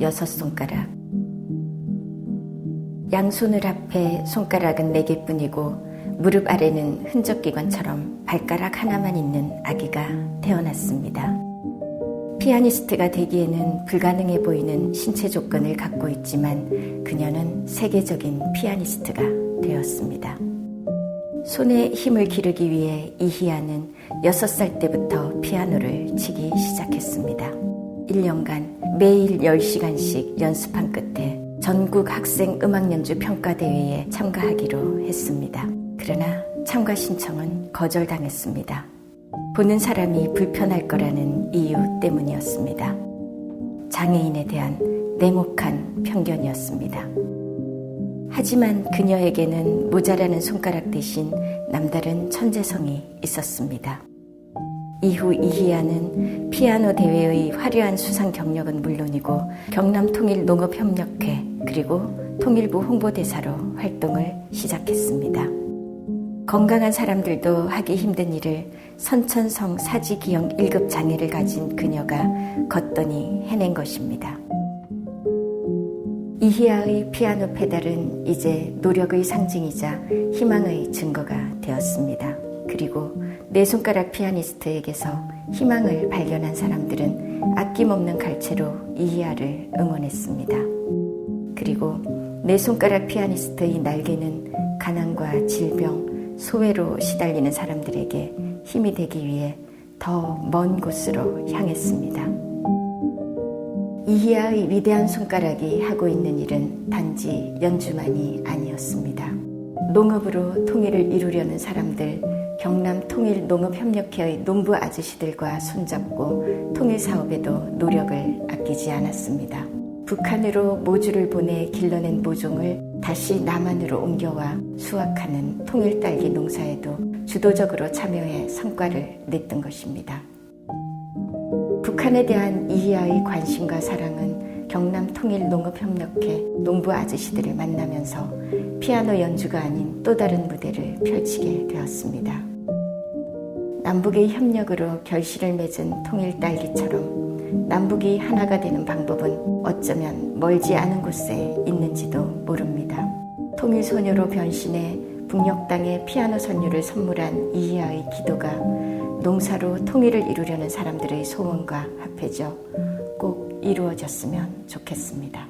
여섯 손가락. 양손을 합해 손가락은 네 개뿐이고 무릎 아래는 흔적기관처럼 발가락 하나만 있는 아기가 태어났습니다. 피아니스트가 되기에는 불가능해 보이는 신체 조건을 갖고 있지만 그녀는 세계적인 피아니스트가 되었습니다. 손에 힘을 기르기 위해 이희아는 6살 때부터 피아노를 치기 시작했습니다. 1년간 매일 10시간씩 연습한 끝에 전국 학생 음악 연주 평가 대회에 참가하기로 했습니다. 그러나 참가 신청은 거절당했습니다. 보는 사람이 불편할 거라는 이유 때문이었습니다. 장애인에 대한 냉혹한 편견이었습니다. 하지만 그녀에게는 모자라는 손가락 대신 남다른 천재성이 있었습니다. 이후 이희아는 피아노 대회의 화려한 수상 경력은 물론이고 경남 통일 농업협력회 그리고 통일부 홍보대사로 활동을 시작했습니다. 건강한 사람들도 하기 힘든 일을 선천성 사지기형 1급 장애를 가진 그녀가 걷더니 해낸 것입니다. 이희아의 피아노 페달은 이제 노력의 상징이자 희망의 증거가 되었습니다. 그리고 네 손가락 피아니스트에게서 희망을 발견한 사람들은 아낌없는 갈채로 이희아를 응원했습니다. 그리고 네 손가락 피아니스트의 날개는 가난과 질병, 소외로 시달리는 사람들에게 힘이 되기 위해 더 먼 곳으로 향했습니다. 이희아의 위대한 손가락이 하고 있는 일은 단지 연주만이 아니었습니다. 농업으로 통일을 이루려는 사람들, 경남 통일 농업협력회의 농부 아저씨들과 손잡고 통일 사업에도 노력을 아끼지 않았습니다. 북한으로 모주를 보내 길러낸 모종을 다시 남한으로 옮겨와 수확하는 통일 딸기 농사에도 주도적으로 참여해 성과를 냈던 것입니다. 북한에 대한 이희아의 관심과 사랑은 경남 통일 농업협력회 농부 아저씨들을 만나면서 피아노 연주가 아닌 또 다른 무대를 펼치게 되었습니다. 남북의 협력으로 결실을 맺은 통일 딸기처럼 남북이 하나가 되는 방법은 어쩌면 멀지 않은 곳에 있는지도 모릅니다. 통일 소녀로 변신해 북녘 땅에 피아노 선율을 선물한 이희아의 기도가 농사로 통일을 이루려는 사람들의 소원과 합해져 꼭 이루어졌으면 좋겠습니다.